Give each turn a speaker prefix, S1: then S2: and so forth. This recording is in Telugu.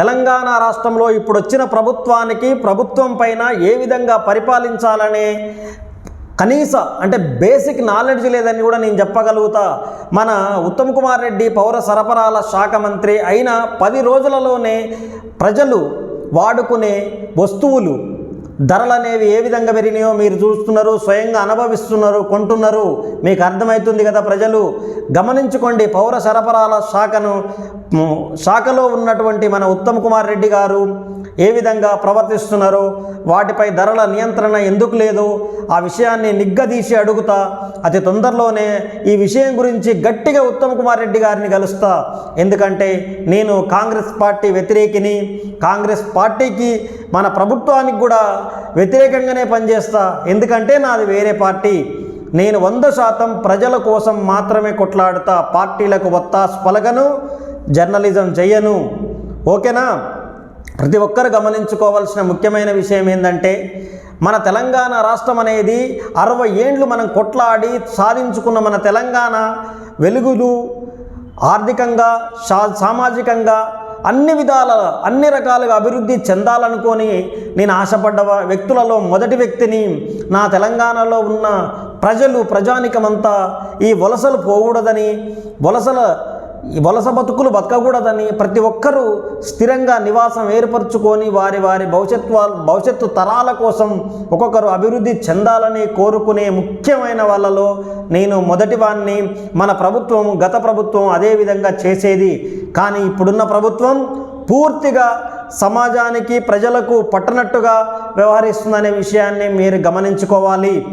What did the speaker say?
S1: తెలంగాణ రాష్ట్రంలో ఇప్పుడు వచ్చిన ప్రభుత్వానికి ప్రభుత్వం పైన ఏ విధంగా పరిపాలించాలనే కనీస అంటే బేసిక్ నాలెడ్జ్ లేదని కూడా నేను చెప్పగలుగుతా. మన ఉత్తమ్ కుమార్ రెడ్డి పౌర సరఫరాల శాఖ మంత్రి అయిన పది రోజులలోనే ప్రజలు వాడుకునే వస్తువులు ధరలు అనేవి ఏ విధంగా పెరిగినాయో మీరు చూస్తున్నారు స్వయంగా అనుభవిస్తున్నారు కొంటున్నారు. మీకు అర్థమవుతుంది కదా ప్రజలు? గమనించుకోండి పౌర సరఫరాల శాఖను శాఖలో ఉన్నటువంటి మన ఉత్తమ్ కుమార్ రెడ్డి గారు ఏ విధంగా ప్రవర్తిస్తున్నారో వాటిపై ధరల నియంత్రణ ఎందుకు లేదు ఆ విషయాన్ని నిగ్గదీసి అడుగుతా. అతి తొందరలోనే ఈ విషయం గురించి గట్టిగా ఉత్తమ్ కుమార్ రెడ్డి గారిని కలుస్తా. ఎందుకంటే నేను కాంగ్రెస్ పార్టీ వ్యతిరేకిని కాంగ్రెస్ పార్టీకి మన ప్రభుత్వానికి కూడా వ్యతిరేకంగానే పనిచేస్తా. ఎందుకంటే నాది వేరే పార్టీ. నేను వంద శాతం ప్రజల కోసం మాత్రమే కొట్లాడుతా పార్టీలకు ఒత్తాస్ పలకను జర్నలిజం చెయ్యను. ఓకేనా? ప్రతి ఒక్కరు గమనించుకోవాల్సిన ముఖ్యమైన విషయం ఏంటంటే మన తెలంగాణ రాష్ట్రం అనేది అరవై ఏండ్లు మనం కొట్లాడి సాధించుకున్న మన తెలంగాణ వెలుగులు ఆర్థికంగా సా సామాజికంగా అన్ని విధాల అన్ని రకాలుగా అభివృద్ధి చెందాలనుకొని నేను ఆశపడ్డ వ్యక్తులలో మొదటి వ్యక్తిని నా తెలంగాణలో ఉన్న ప్రజలు ప్రజానికమంతా ఈ వలసలు పోకూడదని వలసల ఈ వలస బతుకులు బతకకూడదని ప్రతి ఒక్కరూ స్థిరంగా నివాసం ఏర్పరచుకొని వారి వారి భవిష్యత్తు భవిష్యత్తు తరాల కోసం ఒక్కొక్కరు అభివృద్ధి చెందాలని కోరుకునే ముఖ్యమైన వాళ్ళలో నేను మొదటి మన ప్రభుత్వం గత ప్రభుత్వం అదే విధంగా చేసేది. కానీ ఇప్పుడున్న ప్రభుత్వం పూర్తిగా సమాజానికి ప్రజలకు పట్టనట్టుగా వ్యవహరిస్తుందనే విషయాన్ని మీరు గమనించుకోవాలి.